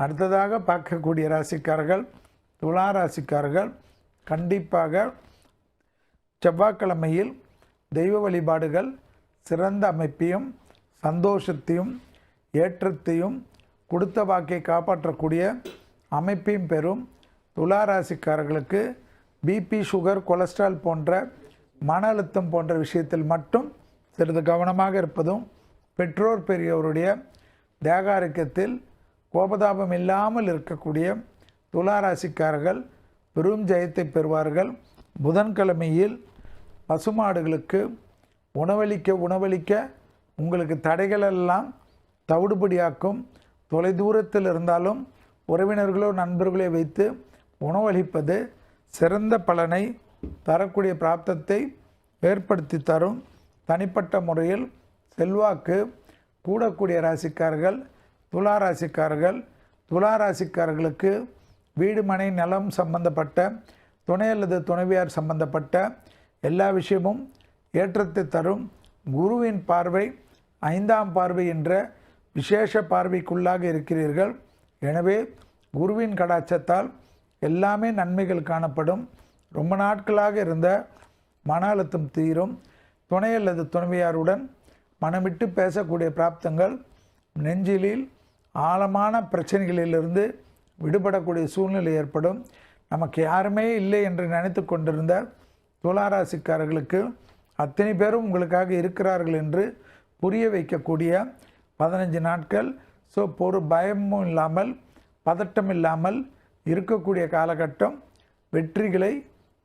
அடுத்ததாக பார்க்கக்கூடிய ராசிக்காரர்கள் துலா ராசிக்காரர்கள் கண்டிப்பாக செவ்வாய்க்கிழமையில் தெய்வ வழிபாடுகள் சிறந்த அமைப்பையும் சந்தோஷத்தையும் ஏற்றத்தையும் கொடுத்த வாக்கை காப்பாற்றக்கூடிய அமைப்பையும் பெறும் துலா ராசிக்காரர்களுக்கு பிபி சுகர் கொலஸ்ட்ரால் போன்ற மன அழுத்தம் போன்ற விஷயத்தில் மட்டும் சிறிது கவனமாக இருப்பதும் பெற்றோர் பெரியவருடைய தேகாரிக்கத்தில் கோபதாபம் இல்லாமல் இருக்கக்கூடிய துலா ராசிக்காரர்கள் பெரும் ஜெயத்தை பெறுவார்கள். புதன்கிழமையில் பசுமாடுகளுக்கு உணவளிக்க உணவளிக்க உங்களுக்கு தடைகளெல்லாம் தவிடுபடியாக்கும். தொலைதூரத்தில் இருந்தாலும் உறவினர்களோ நண்பர்களோ வைத்து உணவளிப்பது சிறந்த பலனை தரக்கூடிய பிராப்தத்தை ஏற்படுத்தி தரும். தனிப்பட்ட முறையில் செல்வாக்கு கூடக்கூடிய ராசிக்காரர்கள் துளாராசிக்காரர்கள் துளாராசிக்காரர்களுக்கு வீடு மனை நலம் சம்பந்தப்பட்ட துணை அல்லது துணைவியார் சம்பந்தப்பட்ட எல்லா விஷயமும் ஏற்றத்தை தரும். குருவின் பார்வை ஐந்தாம் பார்வை என்ற விசேஷ பார்வைக்குள்ளாக இருக்கிறீர்கள். எனவே குருவின் கடாச்சத்தால் எல்லாமே நன்மைகள் காணப்படும். ரொம்ப நாட்களாக இருந்த மன அழுத்தம் தீரும். துணை அல்லது துணைவியாருடன் மனமிட்டு பேசக்கூடிய பிராப்தங்கள் நெஞ்சிலில் ஆழமான பிரச்சனைகளிலிருந்து விடுபடக்கூடிய சூழ்நிலை ஏற்படும். நமக்கு யாருமே இல்லை என்று நினைத்து கொண்டிருந்த துளாராசிக்காரர்களுக்கு அத்தனை பேரும் உங்களுக்காக இருக்கிறார்கள் என்று புரிய வைக்கக்கூடிய பதினஞ்சு நாட்கள். ஸோ ஒரு பயமும் இல்லாமல் பதட்டம் இல்லாமல் இருக்கக்கூடிய காலகட்டம் வெற்றிகளை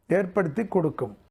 ஏற்படுத்தி கொடுக்கும்.